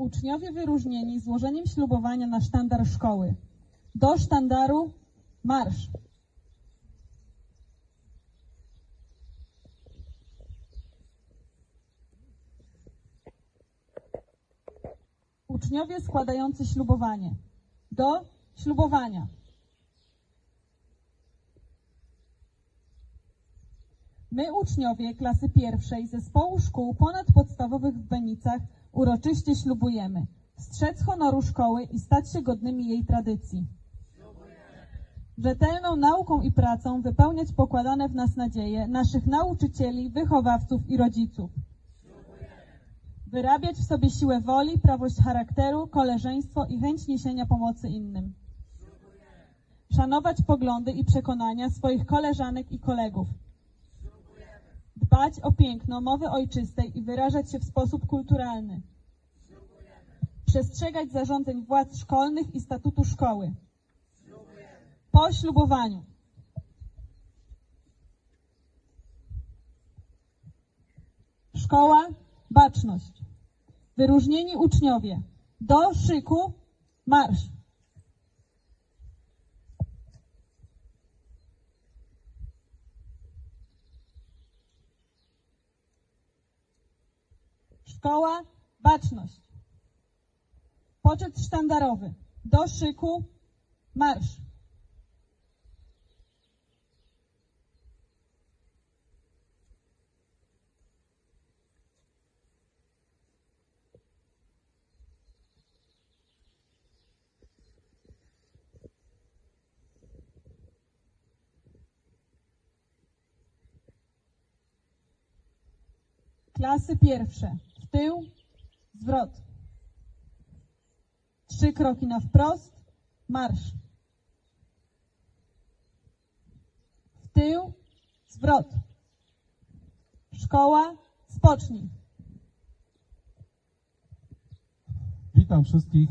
Uczniowie wyróżnieni złożeniem ślubowania na sztandar szkoły. Do sztandaru marsz. Uczniowie składający ślubowanie. Do ślubowania. My, uczniowie klasy pierwszej Zespołu Szkół Ponadpodstawowych w Benicach, uroczyście ślubujemy strzec honoru szkoły i stać się godnymi jej tradycji. Rzetelną nauką i pracą wypełniać pokładane w nas nadzieje naszych nauczycieli, wychowawców i rodziców. Wyrabiać w sobie siłę woli, prawość charakteru, koleżeństwo i chęć niesienia pomocy innym. Szanować poglądy i przekonania swoich koleżanek i kolegów. Dbać o piękno mowy ojczystej i wyrażać się w sposób kulturalny. Przestrzegać zarządzeń władz szkolnych i statutu szkoły. Po ślubowaniu. Szkoła, baczność. Wyróżnieni uczniowie. Do szyku, marsz. Szkoła, baczność. Poczet sztandarowy. Do szyku, marsz. Klasy pierwsze. W tył, zwrot. Trzy kroki na wprost, marsz. W tył, zwrot. Szkoła, spocznij. Witam wszystkich.